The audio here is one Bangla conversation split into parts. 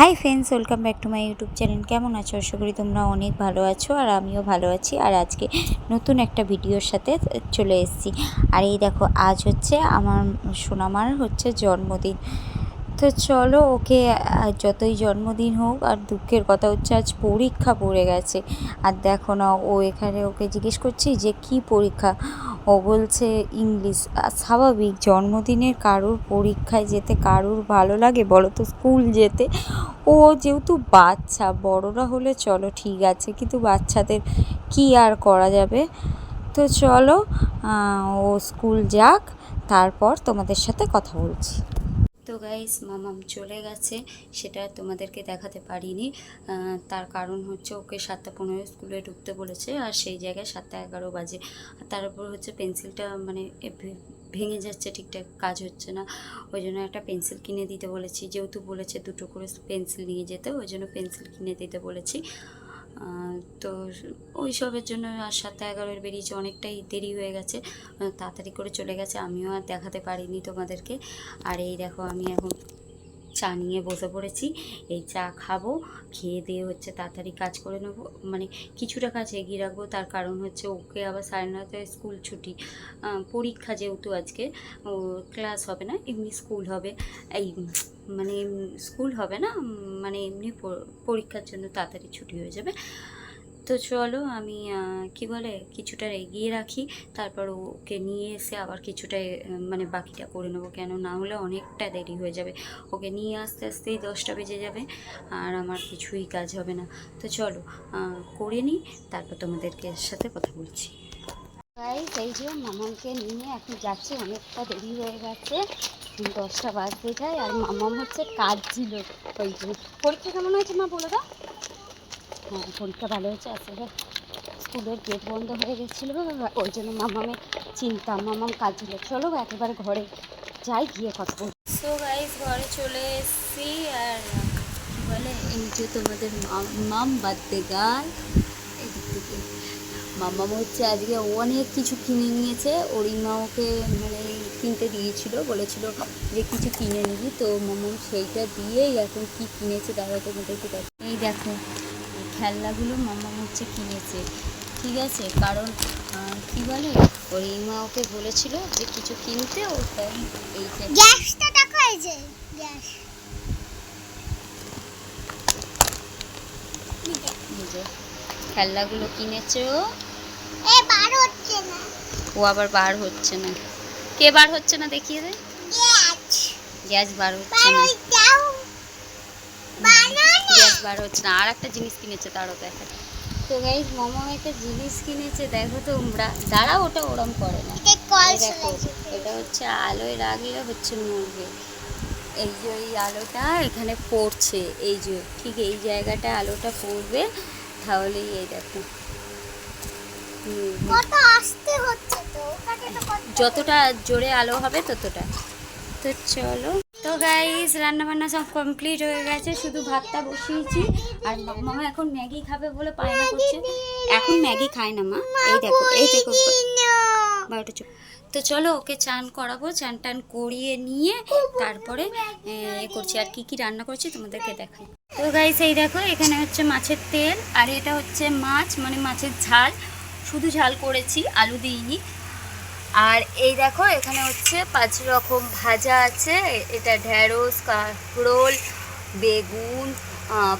Hi friends welcome back to my YouTube channel কেমন আছো? আশা করি তোমরা অনেক ভালো আছো আর আমিও ভালো আছি। আর আজকে নতুন একটা ভিডিওর সাথে চলে এসেছি। আর এই দেখো, আজ হচ্ছে আমার সোনামার হচ্ছে জন্মদিন। তো চলো, ওকে যতই জন্মদিন হোক আর দুঃখের কথা হচ্ছে আজ পরীক্ষা পড়ে গেছে। আর দেখো না, ও এখানে ওকে জিজ্ঞেস করছি যে কি পরীক্ষা? ও বলছে ইংলিশ। স্বাভাবিক, জন্মদিনের কারোর পরীক্ষায় যেতে কারোর ভালো লাগে বলো তো স্কুল যেতে? ও যেহেতু বাচ্চা, বড়রা হলে চলো ঠিক আছে, কিন্তু বাচ্চাদের কি আর করা যাবে? তো চলো ও স্কুল যাক, তারপর তোমাদের সাথে কথা বলছি। গাইস মামাম চলে গেছে। সেটা তোমাদেরকে দেখাতে পারিনি। তার কারণ হচ্ছে ওকে সাতটা পনেরো স্কুলে ঢুকতে বলেছে, আর সেই জায়গায় সাতটা এগারো বাজে। তার উপর হচ্ছে পেন্সিলটা মানে ভেঙে যাচ্ছে, ঠিকঠাক কাজ হচ্ছে না। ওই জন্য একটা পেন্সিল কিনে দিতে বলেছি। যেহেতু বলেছে দুটো করে পেন্সিল নিয়ে যেতে, ওই জন্য পেন্সিল কিনে দিতে বলেছি। তো ওই সবের জন্য আর সাতটা এগারোর বেরিয়েছে, অনেকটাই দেরি হয়ে গেছে। তাড়াতাড়ি করে চলে গেছে, আমিও আর দেখাতে পারিনি তোমাদেরকে। আর এই দেখো, আমি এখন চা নিয়ে বসে পড়েছি। এই চা খাব, খেয়ে দিয়ে হচ্ছে তাড়াতাড়ি কাজ করে নেব। মানে কিছুটা কাজ এগিয়ে রাখব, তার কারণ হচ্ছে ওকে আবার সাড়ে নটায় স্কুল ছুটি। পরীক্ষা যেহেতু আজকে ক্লাস হবে না, এমনি স্কুল হবে। এই মানে স্কুল হবে না মানে এমনি পরীক্ষার জন্য তাড়াতাড়ি ছুটি হয়ে যাবে। তো চলো আমি কি বলে, কিছুটা এগিয়ে রাখি। তারপর ওকে নিয়ে এসে আবার কিছুটা মানে বাকিটা করে নেব। কেন না হলে অনেকটা দেরি হয়ে যাবে। ওকে নিয়ে আসতে আসতেই দশটা বেজে যাবে আর আমার কিছুই কাজ হবে না। তো চলো করে নিই, তারপর তোমাদেরকে সাথে কথা বলছি। গাইস এই যে মামাকে নিয়ে এখন যাচ্ছি, অনেকটা দেরি হয়ে গেছে। দশটা বাজতে যায় আর মামাম হচ্ছে কাজ ছিল ওই যে, পরীক্ষা কেমন হয়েছে মা বলে দাও হ্যাঁ পরীক্ষা ভালো হয়েছে আসলে স্কুলের গেট বন্ধ হয়ে গেছিল, ওই জন্য মামামে চিন্তা মামাম কাজ ছিল চলো একেবারে ঘরে যাই, গিয়ে কথা বল। সো গাইস ঘরে চলে এসেছি, আর বলে, এই যে তোমাদের মাম বাদ্যে গাল এদিক মামাম হচ্ছে আজকে অনেক কিছু কিনে নিয়েছে, অরিমা ওকে মানে কিনতে দিয়েছিল, বলেছিল যে কিছু কিনে নিবি, তো মামাম সেইটা দিয়েই এখন কি কিনেছে দাদা তোমাদেরকে দেখ এই দেখো খেলনাগুলো মামাম হচ্ছে কিনেছে ঠিক আছে? কারণ কি বলে? অরিমা ওকে বলেছিল যে কিছু কিনতে ও তাই এই গ্যাসটা দেখো এই যে গ্যাস। খেলনাগুলো কিনেছে ও। এ বার হচ্ছে না। ও আবার বার হচ্ছে না। কে বার হচ্ছে না দেখিয়ে দে। গ্যাস। গ্যাস বার হচ্ছে না হই যাও বানানা গ্যাস বার হচ্ছে না আর একটা জিনিস কিনেছে তারও দেখা। তো গাইজ মামা একটা জিনিস কিনেছে দেখো তোমরা। দাঁড়াও ওটা ওরম করে না। এটা দেখো এটা হচ্ছে আলোয় রাখলে হচ্ছে নড়বে এই যে এই আলোটা এখানে পড়ছে এই যে ঠিক এই জায়গাটা আলোটা পড়বে তাহলেই এই দেখো। যতটা জোরে আলো হবে ততটা। তো চলো। তো গাইস রান্না বান্না সব কমপ্লিট হয়ে গেছে, শুধু ভাতটা বসিয়েছি। আর মামা এখন ম্যাগি খাবে বলে পায়না করছে। এখন ম্যাগি খায় না মা। এই দেখো এই দেখো। বারোটা চো তো চলো ওকে চান করাবো, চান টান করিয়ে নিয়ে তারপরে করছি। আর কি কি রান্না করছি তোমাদেরকে দেখাই। তো গাইস এই দেখো, এখানে হচ্ছে মাছের তেল। আর এটা হচ্ছে মাছ মানে মাছের ঝাল। শুধু ঝাল করেছি, আলু দিইনি। এই দেখো, এখানে হচ্ছে পাঁচ রকম ভাজা আছে। এটা ঢ্যাঁড়স কাঁকরোল, বেগুন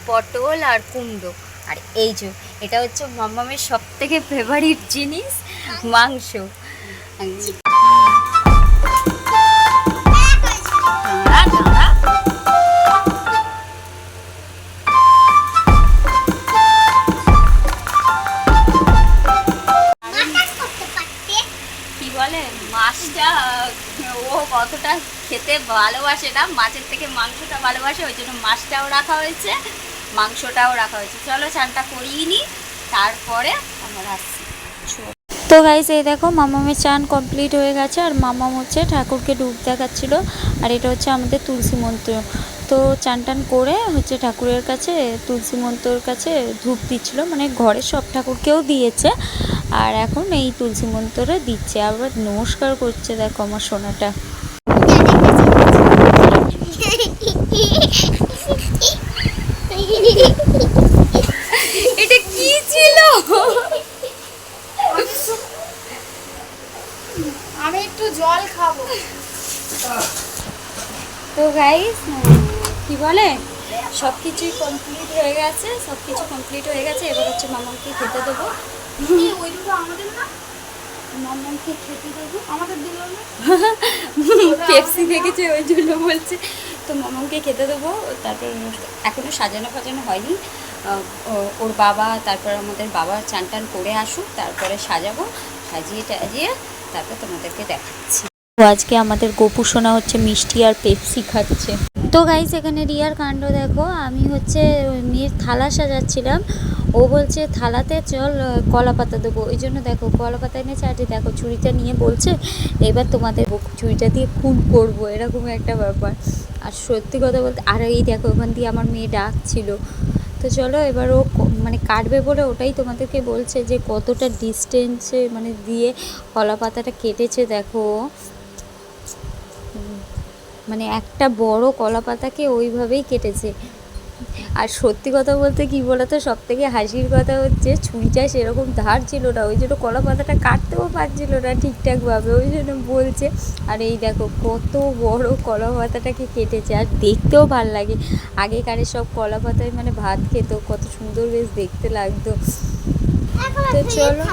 পটল আর কুমড়ো। আর এই যে, এটা হচ্ছে মামামের সব থেকে ফেভারিট জিনিস, মাংস। কতটা খেতে ভালোবাসে না, মাছের থেকে মাংসটা ভালোবাসে, ওই জন্য মাছটাও রাখা হয়েছে, মাংসটাও রাখা হয়েছে। চলো, চানটা করিয়ে নিই তারপরে আমরা আসছি। তো গাইস এই দেখো, মামামের চান কমপ্লিট হয়ে গেছে, আর মামাম হচ্ছে ঠাকুরকে ডুব দেখাচ্ছিল, আর এটা হচ্ছে আমাদের তুলসী মন্ত্র। তো চান টান করে হচ্ছে ঠাকুরের কাছে, তুলসী মন্ত্রর কাছে ধূপ দিচ্ছিল মানে ঘরের সব ঠাকুরকেও দিয়েছে, আর এখন এই তুলসী মন্ত্রটা দিচ্ছে। আবার নমস্কার করছে, দেখো আমার সোনাটা জানি না এটা কি ছিল? আমি একটু জল খাব। তো গাইস কি বলে? সব কিছুই কমপ্লিট হয়ে গেছে সব কিছু কমপ্লিট হয়ে গেছে। এবার হচ্ছে মামাকে খেতে দেবো। ওই দুটো আমাদের না? মামাকে খেতে দেবো। আমাদের দিল না পেপসি দেখেছে ওই জন্য বলছে। তো মমকে খেতে দেবো, তারপর এখনও সাজানো ফাজানো হয়নি। ওর বাবা, তারপর আমাদের বাবা চান টান করে আসুক, তারপরে সাজাবো, সাজিয়ে টাজিয়ে তারপর তোমাদেরকে দেখাচ্ছি। আজকে আমাদের গোপু সোনা হচ্ছে মিষ্টি আর পেপসি খাচ্ছে। তো গাইস এখানে রিয়ার কাণ্ড দেখো, আমি হচ্ছে মেয়ের থালা সাজাচ্ছিলাম। ও বলছে, থালাতে চল কলা পাতা দেবো। ওই জন্য দেখো, কলা পাতা এনেছে, আর দেখো, ছুরিটা নিয়ে বলছে, এবার তোমাদের ছুরিটা দিয়ে খুন করব। এরকম একটা ব্যাপার। আর সত্যি কথা বলতে, আর এই দেখো, ওখান দিয়ে আমার মেয়ে ডাকছিল। তো চলো, এবার ও মানে কাটবে বলে ওটাই তোমাদেরকে বলছে যে, কতটা ডিস্টেন্সে মানে দিয়ে কলা পাতাটা কেটেছে দেখো। মানে একটা বড় কলা পাতাকে ওইভাবেই কেটেছে। আর সত্যি কথা বলতে কি বলতো সব থেকে হাসির কথা হচ্ছে ছুরিটা সেরকম ধার ছিল না ওই জন্য কলা পাতাটা কাটতেও পারছিল না ঠিকঠাকভাবে ওই জন্য বলছে আর এই দেখো কত বড় কলা পাতাটাকে কেটেছে আর দেখতেও ভালো লাগে। আগেকারে সব কলা পাতায় মানে ভাত খেত কত সুন্দর বেশ দেখতে লাগতো। তো চলো।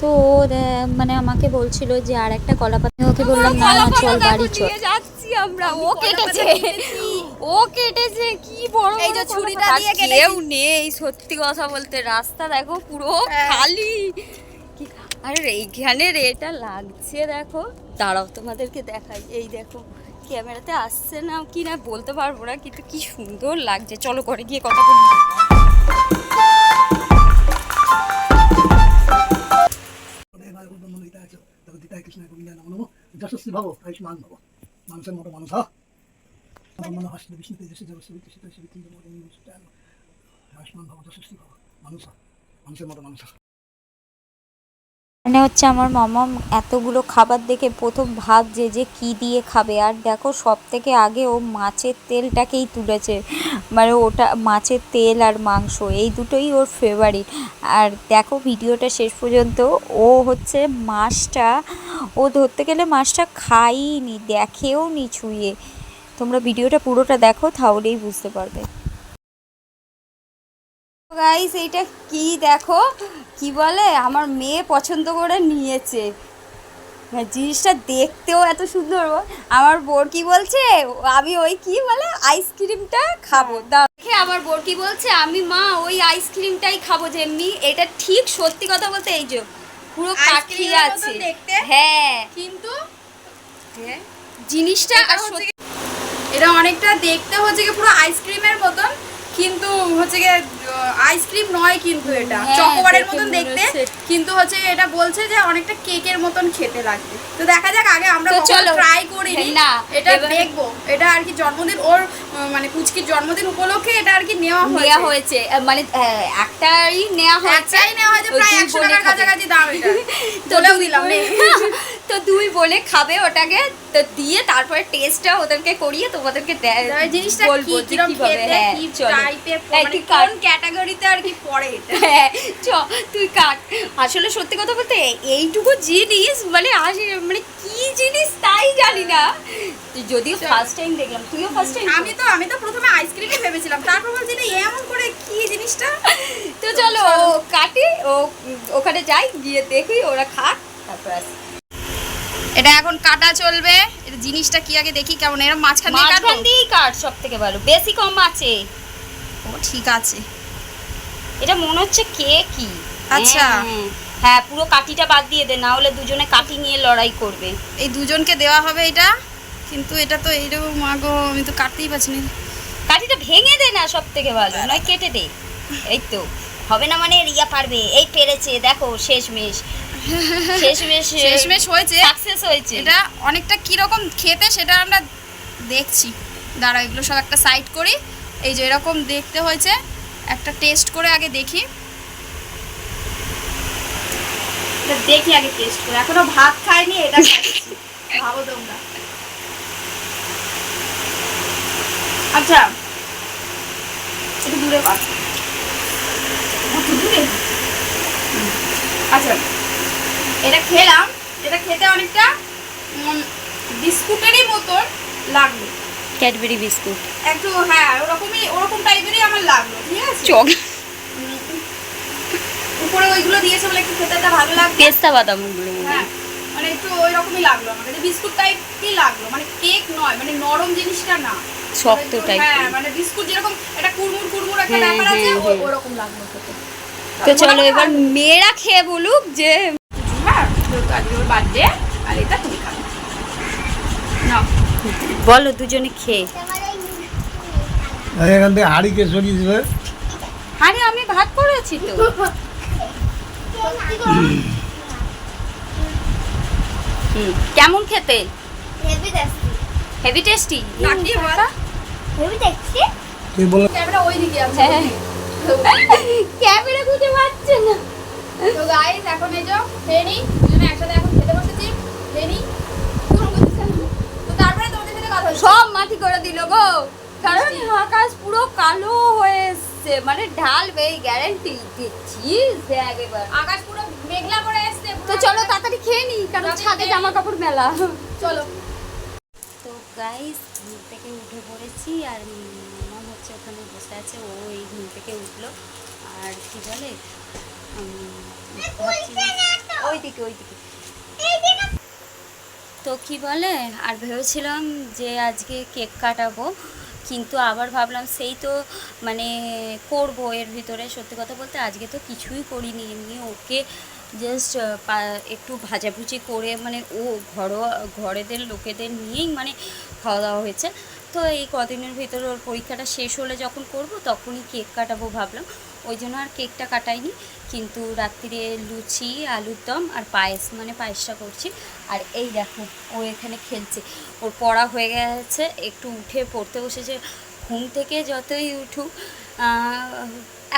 তো মানে আমাকে বলছিল যে আর একটা কলা পাতা ওকে বললাম না না চল বাড়ি চল। যাচ্ছি আমরা ও কেটেছে। ও কেটেছে কি বড় এই যে ছুরিটা দিয়ে। কেটেছি। কেউ নেই সত্যি কথা বলতে রাস্তা দেখো পুরো হ্যাঁ। খালি। আরে এইখানে রেটা লাগছে দেখো। দাঁড়াও তোমাদেরকে দেখাই। এই দেখো ক্যামেরাতে আসছে না কি না বলতে পারব না কিন্তু কি সুন্দর লাগছে। চলো ঘরে গিয়ে কথা বলি। যশস্বী ভব আয়ুষ্মান ভব। মানুষের মতো মানুষ শিবিত আয়ুষ্মান ভব মানুষ মানুষের মতো মানুষ মানে হচ্ছে আমার মামা এতগুলো খাবার দেখে প্রথম ভাবছে যে কি দিয়ে খাবে। আর দেখো সব থেকে আগে ও মাছের তেলটাকেই তুলেছে। মানে ওটা মাছের তেল আর মাংস, এই দুটোই ওর ফেভারিট আর দেখো, ভিডিওটা শেষ পর্যন্ত ও হচ্ছে মাছটা, ও ধরতে গেলে মাছটা খাইনি দেখেও নি ছুঁয়ে। তোমরা ভিডিওটা পুরোটা দেখো তাহলেই বুঝতে পারবে। গাইস এইটা কি দেখো? কি বলে? আমার মেয়ে পছন্দ করে নিয়েছে। হ্যাঁ, জিনিসটা দেখতেও এত সুন্দর আমার বোর কি বলছে? আমি ওই কি বলে? আইসক্রিমটা খাব। দাও। দেখে আমার বোর কি বলছে? আমি মা ওই আইসক্রিমটাই খাব যেমনি। এটা ঠিক সত্যি কথা বলতে এই যে পুরো কাঠি আছে? হ্যাঁ। কিন্তু জিনিসটা এটা অনেকটা দেখতে হচ্ছে কি পুরো আইসক্রিমের মতন কিন্তু হচ্ছে গিয়ে আইসক্রিম নয় কিন্তু এটা। হ্যাঁ, চকোবারের মতন দেখতে কিন্তু হচ্ছে এটা বলছে যে অনেকটা কেকের মতন খেতে লাগবে। তো দেখা যাক আগে আমরা চলো। ট্রাই করিনি। না, এটা দেখব। এটা আর কি জন্মদিন ওর মানে পুচকির জন্মদিন উপলক্ষে এটা আর কি নেওয়া নেওয়া হয়েছে। হয়েছে। মানে একটাই নেওয়া হয়েছে। একটাই নেওয়া হয়েছে প্রায় একশো টাকার কাছাকাছি দাম এটা। বলেও দিলাম। তো দুই বলে খাবে ওটাকে তো দিয়ে তারপরে টেস্টটা ওদেরকে করিয়ে তোমাদেরকে দে- তবে জিনিসটা বলব কি খেতে হ্যাঁ, কি। টাইপের মানে কাট। কোন ক্যাটাগরিতে আর কি পড়ে এটা? হ্যাঁ চ তুই কাট। আসলে সত্যি কথা বলতে এইটুকু জিনিস মানে আসে মানে কি জিনিস তাই জানি না। তুই যদিও ফার্স্ট টাইম দেখলাম তুইও ফার্স্ট টাইম আমি তো আমি তো প্রথমে আইসক্রিমই ভেবেছিলাম তারপর বলছি না এমন করে কি জিনিসটা? তো চলো। ও কাটি ও ওখানে যাই গিয়ে দেখি ওরা খাক তারপর আসি। এটা এখন কাটা চলবে। এটা জিনিসটা কি আগে দেখি কেমন এরকম মাঝখান দিয়ে কাটবো? মাঝখান দিয়েই কাট সব থেকে ভালো বেশি কম আছে। ও ঠিক আছে। এটা মনে হচ্ছে কে কি? আচ্ছা। হ্যাঁ, হ্যাঁ। হ্যাঁ পুরো কাটিটা বাদ দিয়ে দে না হলে দুজনে কাটি নিয়ে লড়াই করবে। এই দুজনকে দেওয়া হবে এটা কিন্তু এটা তো এইরকম মাগো আমি তো কাটতেই পারছি না। কাঠিটা ভেঙে দে না সব থেকে ভালো নয় কেটে দে। এই তো হবে না মানে রিয়া পারবে এই পেরেছে দেখো শেষমেশ। শেষমেশ শেষমেশ হয়েছে। সাকসেস হয়েছে। এটা অনেকটা কীরকম খেতে সেটা আমরা দেখছি। দাঁড়া এগুলো সব একটা সাইড করি। এই যে এরকম দেখতে হয়েছে। একটা টেস্ট করে আগে দেখি। দেখি আগে টেস্ট করে। এখনও ভাত খাইনি এটা ভাবো তোমরা। আচ্ছা। একটু দূরে কর দূরে। আচ্ছা। এটা খেলাম। এটা খেতে অনেকটা বিস্কুটেরই মতন লাগল। Cadbury biscuit. একটু হ্যাঁ ওরকমই ওরকম টাইপেরই আমার লাগল ঠিক আছে? চক উপরে ওইগুলো দিয়েছে বলে একটু খেতে একটা ভালো লাগবে পেস্তা বাদামগুলো হ্যাঁ। মানে একটু ওই রকমই লাগল আমার কাছে বিস্কুট টাইপই লাগল মানে কেক নয় মানে নরম জিনিসটা না। শক্ত টাইপ হ্যাঁ মানে বিস্কুট যেরকম একটা কুড়মুড় কুড়মুড় একটা হ্যাঁ, ব্যাপার আছে হ্যাঁ, হ্যাঁ। ওরকম লাগল খেতে। তো চলো এবার মেয়েরা খেয়ে বলুক যে যেহেতু আজকে ওর বার্থডে আর এটা তুমি খাবে। নাও। বলো দুজনে খেয়ে। এখান থেকে হাড়িকে সরিয়ে দিবে আরে আমি ভাত করেছি তো। কেমন খেতে? হেভি টেস্টি বল? হেভি তুই বলে? ক্যামেরা ওই দিকে আছে। হ্যাঁ ক্যামেরা খুঁজে পাচ্ছে না। তো গাইস এখন এই যে নিই দুজনে একসাথে এখন খেতে বসেছি। কথা সব মাটি করে দিল গো। কারণ আকাশ পুরো কালো হয়ে এসছে। মানে ঢালবে এই গ্যারান্টি দিচ্ছিস দেখ আকাশ পুরো মেঘলা করে এসছে তো চলো তাড়াতাড়ি খেয়ে নি কারণ ছাদে জামা কাপড় মেলা। চলো। তো গাইস ঘুম থেকে উঠে পড়েছি আর মামা হচ্ছে ওখানে বসে আছে। ও এই ঘুম থেকে উঠল। আর কি বলে? ভাবছি ওই দিকে ওই দিকে তো কি বলে, আর ভেবেছিলাম যে আজকে কেক কাটাবো, কিন্তু আবার ভাবলাম সেই তো মানে করব এর ভিতরে। সত্যি কথা বলতে আজকে তো কিছুই করিনি, এমনি ওকে জাস্ট একটু ভাজাভুজি করে মানে ও ঘরোয়া, ঘরেদের লোকেদের নিয়েই মানে খাওয়া দাওয়া হয়েছে। তো এই কদিনের ভিতরে ওর পরীক্ষাটা শেষ হলে যখন করব, তখনই কেক কাটাবো ভাবলাম। ওই জন্য আর কেকটা কাটাইনি। কিন্তু রাত্রিরে লুচি, আলুর দম আর পায়েস মানে পায়েসটা করছি। আর এই দেখো, ও এখানে খেলছে। ওর পড়া হয়ে গেছে, একটু উঠে পড়তে বসেছে। ঘুম থেকে যতই উঠুক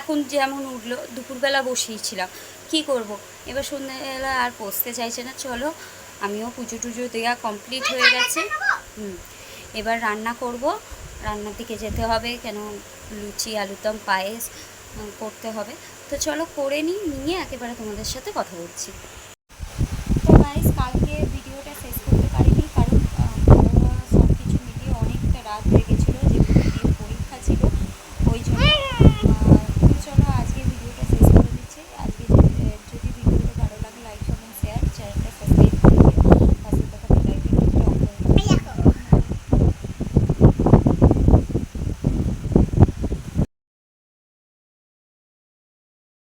এখন যেমন উঠল, দুপুরবেলা বসিয়েছিলাম কি করব? এবার সন্ধ্যেবেলা আর বসতে চাইছে না। চলো, আমিও পুজো টুজো দেওয়া কমপ্লিট হয়ে গেছে। হুম, এবার রান্না করব। রান্নার দিকে যেতে হবে, কেন? লুচি আলুর দম পায়েস। করতে হবে। তো চলো করে নিই নিয়ে একেবারে তোমাদের সাথে কথা বলছি।